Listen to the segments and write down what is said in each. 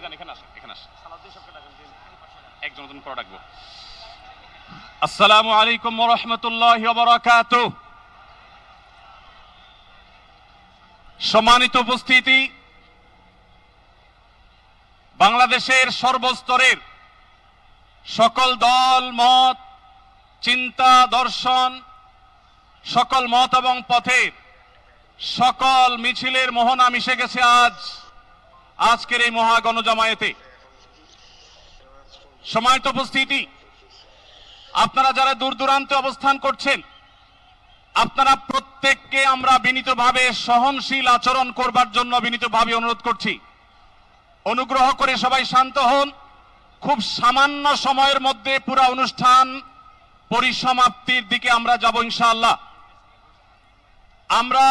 ভাইজান এখানে আসেন এখানে আসেন। একজন নতুন করে ডাকবো। আসসালামু আলাইকুম ওয়া রাহমাতুল্লাহি সম্মানিত উপস্থিতি বাংলাদেশের সর্বস্তরের সকল দল মত চিন্তা দর্শন সকল মত এবং পথের সকল মিছিলের মোহনা মিশে গেছে আজ। আজকের এই মহা গণজমায়েতে সময়ত উপস্থিতি, আপনারা যারা দূর দূরান্তে অবস্থান করছেন, আপনারা প্রত্যেককে আমরা বিনীতভাবে সহনশীল আচরণ করবার জন্য বিনীতভাবে অনুরোধ করছি। অনুগ্রহ করে সবাই শান্ত হন। খুব সামান্য সময়ের মধ্যে পুরো অনুষ্ঠান পরিসমাপ্তির দিকে আমরা যাব ইনশাআল্লাহ। আমরা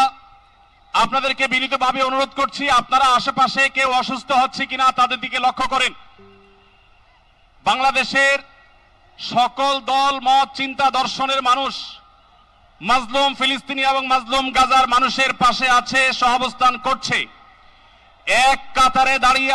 আপনাদেরকে বিনীতভাবে অনুরোধ করছি, আপনারা আশেপাশে কেউ অসুস্থ হচ্ছে কিনা তাদের দিকে লক্ষ্য করেন। বাংলাদেশের সকল দল, মত, চিন্তা দর্শনের মানুষ, মাজলুম ফিলিস্তিনি এবং মাজলুম গাজার মানুষের পাশে আছে, সহাবস্থান করছে। এক কাতারে দাঁড়িয়ে